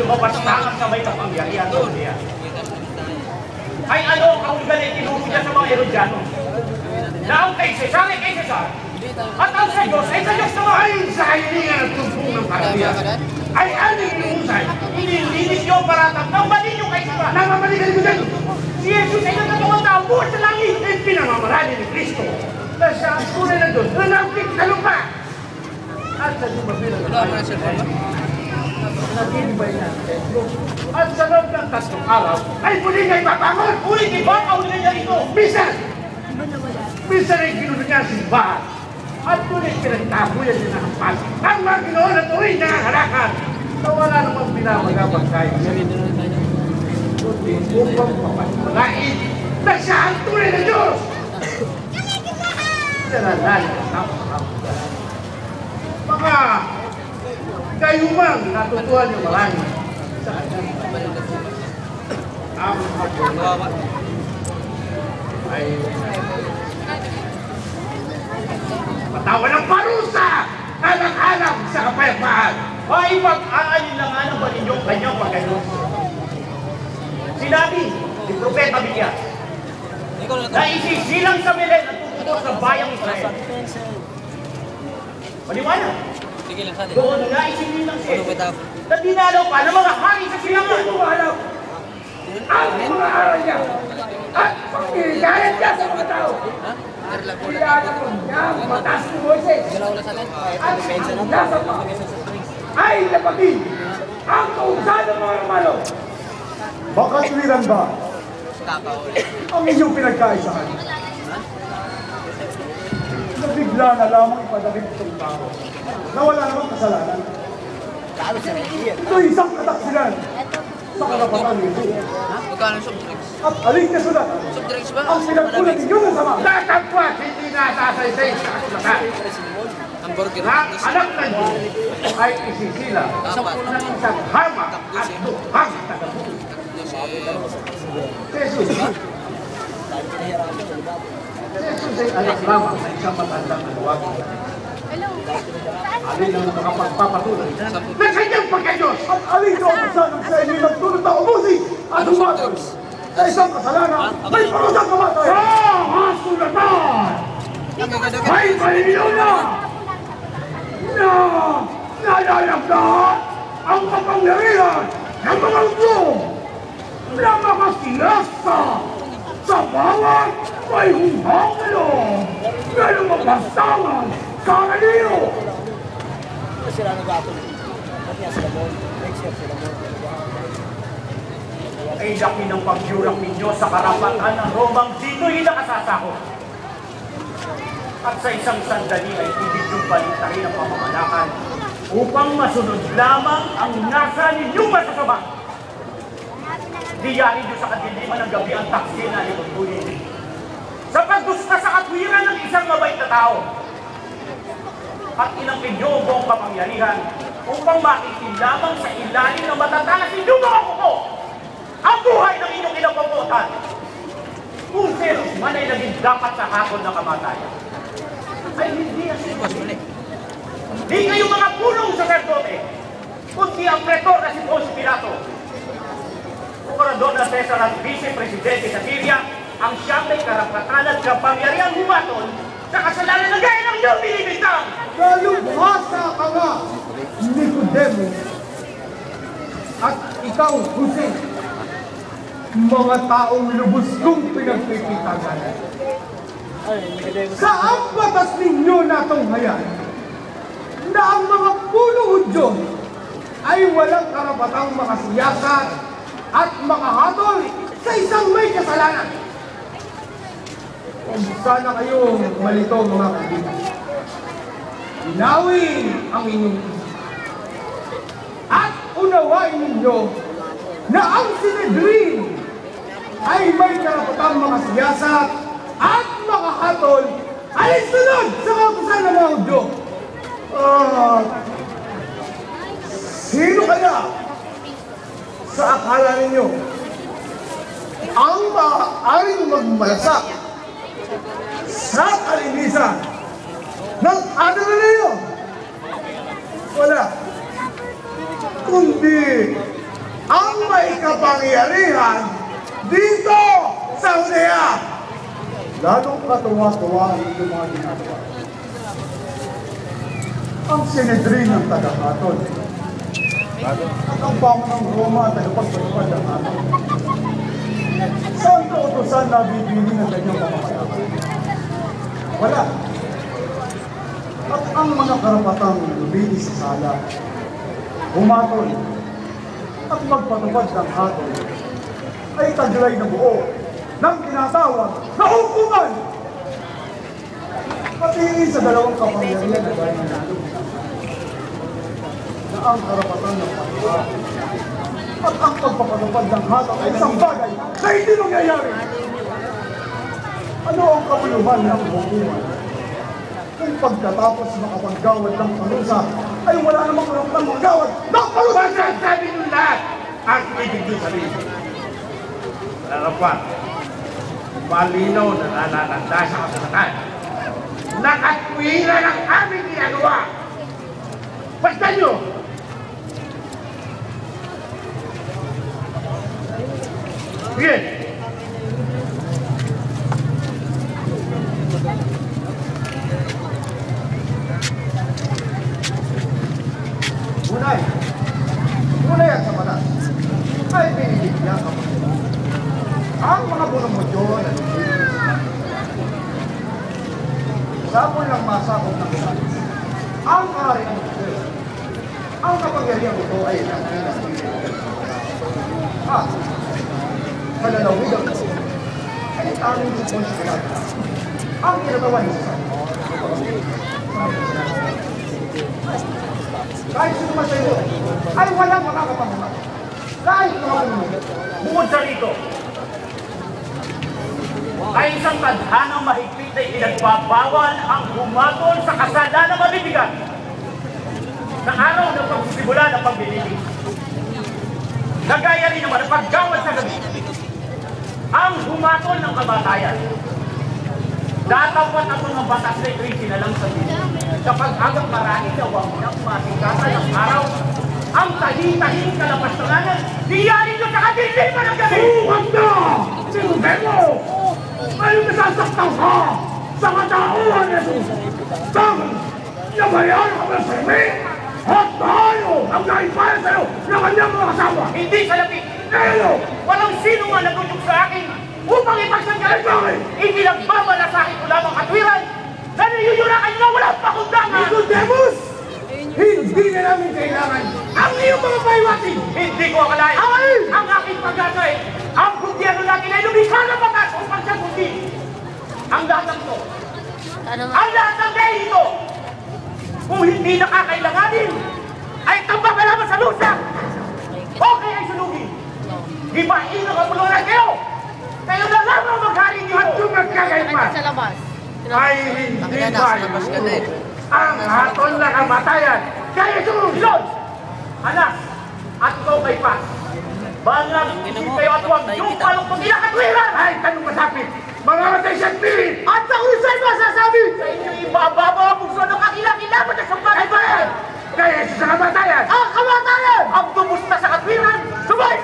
lumabas tangan sa may kapangyarihan sa niya. Ay ano ang kahulugan na itinuro niya sa mga Erodyano? Na ang kay Cesar ay kay Cesar. At ang sa Diyos ay sa Diyos naman. Ay, sa hininga ng tumpong ng karabiyan. Ay, aning inuusay. Inilinis niyo ang paratang ng mali niyo kay Cesar. Namamaligan mo dyan. Si Jesus ay nagkatawang tao buhat sa langit. Ay, pinamamarali ni Kristo. Na siya ang tunay na Diyos. Na nampik sa lupa. At sa dumabilang Wala mo na cellphone ba? Nagibay niya ang templo. At sa loob ng tatlong araw, ay muli niya ipapangon. Iba ang kahulugan niya rito. Minsan, minsan ay ginulo niya ang simbahan. At tuloy pinagtabuyan niya ng hampas. Ang mga ginoon na tuloy nakakalakan. Na wala namang pinamagabag tayo. Kundi upang papasmalain na siya ang tunay na Diyos. Sinalali ang tapos Mga kayumang natutuhan niyo marami sa kanya. Ang Kawawa. ay patawan ng parusa alang-alang sa kapayapaan. Ay pag-aalin na nga ng ba ninyo ang kanyang pagkalos? Sinabi ni Propeta Bilyas Ikaw na isisilang sa Belen at tuturo sa bayang Israel. Maliwanag. Sige lang sana. Doon nga isinilang si Ano Jesus. kita? Na dinalaw pa ng mga hari sa silangan. Ang mga aral niya at pagkiligayan niya sa mga tao. Ha? Ilalakon niya ang mataas ni Moises at ang nasa pa ay napagin ang kausahan ng mga Romano. Baka tuwiran ba ang inyong pinagkaisahan? Nabigla na lamang ipadakip itong tao na wala namang kasalanan. Ito isang kataksilan sa karapatan nito. Magkano yung soft drinks? At alin na sulat Soft drinks ba? ang pinagkulat ninyo ng sama. Datapwat hindi nasasaysay sa kasulatan Hamburger. na anak ng Diyos ay isisila ng isang hama at duhang tagabuti. Jesus. Ay anak lamang ng isang matandang kalawagan. Alin ang makapagpapatuloy na kanyang pagka-Diyos. At alin na kasalan sa inyo nagtulot na ubusin at humatol sa isang kasalanan may parusang kamatay. Sa kasulatan ay malinaw na na nalalagdahan ang kapangyarihan ng mga Diyos na makasiyasa sa bawat may humang ilong na lumabastangan sa kanino. Ay laki ng pagyurak ninyo sa karapatan ng Romang dito'y nakasasako. At sa isang sandali ay ibig yung baliktarin ang pamamalakan upang masunod lamang ang nasa ninyong masasama. Diyarin nyo sa kadiliman ng gabi ang taksina ni Tuntunin. Sa pagdusta sa katwiran ng isang mabait na tao. At inampin nyo ang buong kapangyarihan upang makikin lamang sa ilalim ng matataas inyong mga kuko ang buhay ng inyong inapabutan. Kung Jesus man ay naging dapat sa hakon ng kamatayan, ay hindi ang sitwasyon. Di kayo mga punong saserdote, kundi ang pretor na si Ponce Pilato. Prokurador na Cesar at vice-presidente sa Syria, ang siyang may karapatan at kapangyarihan humatol sa kasalanan na gaya ng iyong binibintang. Kayong basa ka nga, Nicodemo. At ikaw, Jose, mga taong lubos kong pinagpipitagan. Sa ang batas ninyo natong hayan, na ang mga puno Hudyo ay walang karapatang makasiyasat at makahatol sa isang may kasalanan. Kung sana kayong malito mga kaibigan. Inawin ang inyong. At unawain ninyo na ang Sinedrin ay may karapatang mga siyasat at mga hatol ay sunod sa kautusan ng mga Hudyo. Ah, sino kaya sa akala ninyo ang maaaring magmalasak sa kalinisan ng ating ninyo? Wala. Kundi kapangyarihan dito sa Unea. Lalong katuwa-tuwa ang inyong mga ginagawa. Ang sinedrin ng tagahaton at ang bango ng Roma at tagapagpatupad ng aton. Saan kautosan na bibili ng ganyang pamamayaan? Wala. At ang mga karapatang lumili sa sala, humatol at magpatupad ng hatol ay taglay na buo ng tinatawag na hukuman. Pati sa dalawang kapangyarihan na gaya ng na ang karapatan ng pagkawa at ang pagpapatupad ng hatol ay isang bagay na hindi nangyayari. Ano ang kapuluhan ng hukuman? Kung pagkatapos makapaggawad ng parusa ay wala namang karapatan magawad ng parusa! Masasabi nyo lahat ang ibig nyo sabihin. Pa, malinaw na nalalanda sa kasalatan. Nakatwira ng aming ginagawa. Basta nyo! Sige, Unay, unay at sa malas, ay binibigyan mo. Ang mga bulong-mudyo na lumilis, sabon lang masakop ng isa. Ang kaharian ng Diyos, ang kapangyarihan ito ay malalawigan ko, ay aming responsibilidad. Ang ginagawa niya sa kahit sino man sa iyo, ay walang makakapangunan. Kahit mga umuwi. Bukod sa rito, ay isang tadhanang mahigpit na ipinagbabawal ang humatol sa kasada na mabibigat sa araw ng pagsisimula ng paglililing. Nagaya rin naman ang paggawad sa gabi. Ang humatol ng kamatayan. Datapat ang mga batas na ito'y sinalang sa Diyos. Kapag agang marami na wag nang masikatan ng araw, ang tahi-tahing kalapastanganan, diyarin nyo sa kadiliman ng gabi! Huwag na! Sinubemo! Ay nasasaktan ka sa katauhan nito! Tang! Nabayaran ka ng sarmi! At tayo ang naipaya sa'yo ng kanyang mga kasama! Hindi sa lapit! Ngayon! Walang sino man nagutok sa akin upang ipagsanggalan Ay, bakit? Ipinagbabalasahin ko lamang katwiran na niyuyurakan nyo walang pakundangan! Nicodemus! Hindi na namin kailangan ang iyong mga paiwating! Hindi ko akalain Ay! ang aking pagkakay ang gobyerno natin ay lumikha ng batas upang sagutin ang lahat ng ito. Ano nga? Ang lahat ng dahil ito kung hindi nakakailanganin ay tambak ka lamang sa lusa okay ay sunugin Gibain ang kabulunan kayo! Kayo na lamang maghari niyo at yung magkakaitman! Sa labas. Ay hindi ba yun? Ang haton na kamatayan! Kaya sumusunod! Anak, at ikaw kay Paz. Bangag kayo at huwag yung palong pagkakatwiran! Ay, tanong masapit! Mamamatay siya pilit! At sa ulisan masasabi! Sa inyo ibababa ang bukso ng kakilakilabot at sumpag! Ay, bayan! Kaya sa kamatayan! Ang kamatayan! Ang tubos sa katwiran! Sumayin